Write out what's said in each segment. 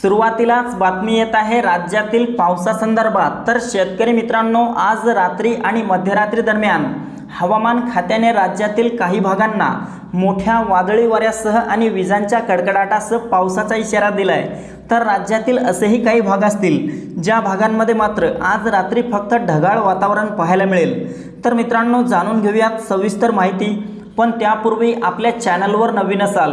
सुरुवातीलाच बातमी येत आहे राज्यातील पावसासंदर्भात. तर शेतकरी मित्रांनो आज रात्री आणि मध्यरात्री दरम्यान हवामान खात्याने राज्यातील काही भागांना मोठ्या वादळी वाऱ्यासह आणि विजांच्या कडकडाटासह पावसाचा इशारा दिलाय. तर राज्यातील असेही काही भाग असतील ज्या भागांमध्ये मात्र आज रात्री फक्त ढगाळ वातावरण पाहायला मिळेल. तर मित्रांनो जाणून घेऊयात सविस्तर माहिती. पण त्यापूर्वी आपल्या चॅनलवर नवीन असाल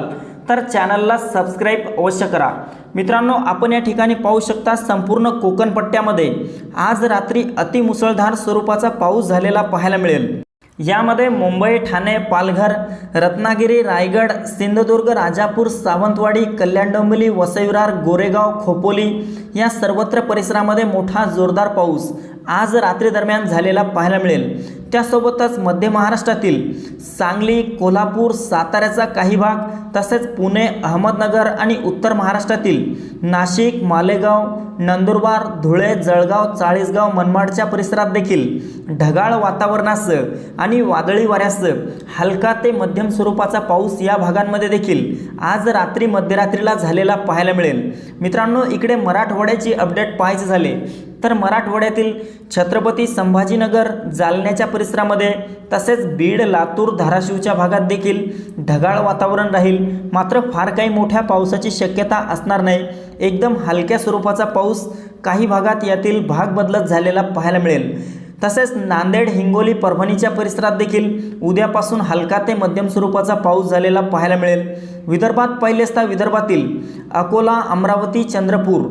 तर चॅनलला सबस्क्राईब अवश्य करा. मित्रांनो आपण या ठिकाणी पाहू शकता संपूर्ण कोकणपट्ट्यामध्ये आज रात्री अतिमुसळधार स्वरूपाचा पाऊस झालेला पाहायला मिळेल. यामध्ये मुंबई ठाणे पालघर रत्नागिरी रायगड सिंधुदुर्ग राजापूर सावंतवाडी कल्याण डोंबिवली वसईविरार गोरेगाव खोपोली या सर्वत्र परिसरामध्ये मोठा जोरदार पाऊस आज रात्री दरम्यान झालेला पाहायला मिळेल. त्यासोबतच मध्य महाराष्ट्रातील सांगली कोल्हापूर साताऱ्याचा काही भाग तसेच पुणे अहमदनगर आणि उत्तर महाराष्ट्रातील नाशिक मालेगाव नंदुरबार धुळे जळगाव चाळीसगाव मनमाडच्या परिसरात देखील ढगाळ वातावरणासह आणि वादळी वाऱ्यासह हलका ते मध्यम स्वरूपाचा पाऊस या भागांमध्ये देखील आज रात्री मध्यरात्रीला झालेला पाहायला मिळेल. मित्रांनो इकडे मराठवाड्याची अपडेट पाहायचे झाले तर मराठवाड्यातील छत्रपती संभाजीनगर जालन्याच्या परिसरामध्ये तसेच बीड लातूर धाराशिवच्या भागात देखील ढगाळ वातावरण राहील. मात्र फार काही मोठ्या पावसाची शक्यता असणार नाही. एकदम हलक्या स्वरूपाचा पाऊस काही भागात यातील भाग बदलत झालेला पाहायला मिळेल. तसेच नांदेड हिंगोली परभणीच्या परिसरात देखील उद्यापासून हलका ते मध्यम स्वरूपाचा पाऊस झालेला पाहायला मिळेल. विदर्भात पहिलेचता विदर्भातील अकोला अमरावती चंद्रपूर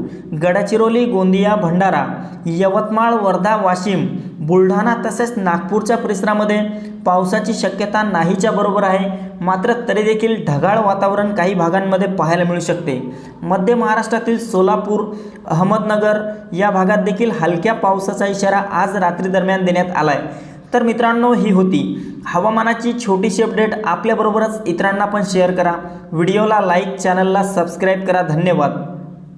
गडचिरोली गोंदिया भंडारा यवतमाळ वर्धा वाशिम बुलढाणा तसेच नागपूरच्या परिसरामध्ये पावसाची शक्यता नाहीच्या बरोबर आहे. मात्र तरी देखील ढगाळ वातावरण काही भागांमध्ये पाहायला मिळू शकते. मध्य महाराष्ट्रातील सोलापूर अहमदनगर या भागात देखील हलक्या पावसाचा इशारा आज रात्री दरम्यान देण्यात आला आहे तर मित्रांनो ही होती हवामानाची छोटीशी अपडेट. आपल्याबरोबरच इतरांना पण शेअर करा. व्हिडिओला लाईक चॅनलला सबस्क्राईब करा. धन्यवाद.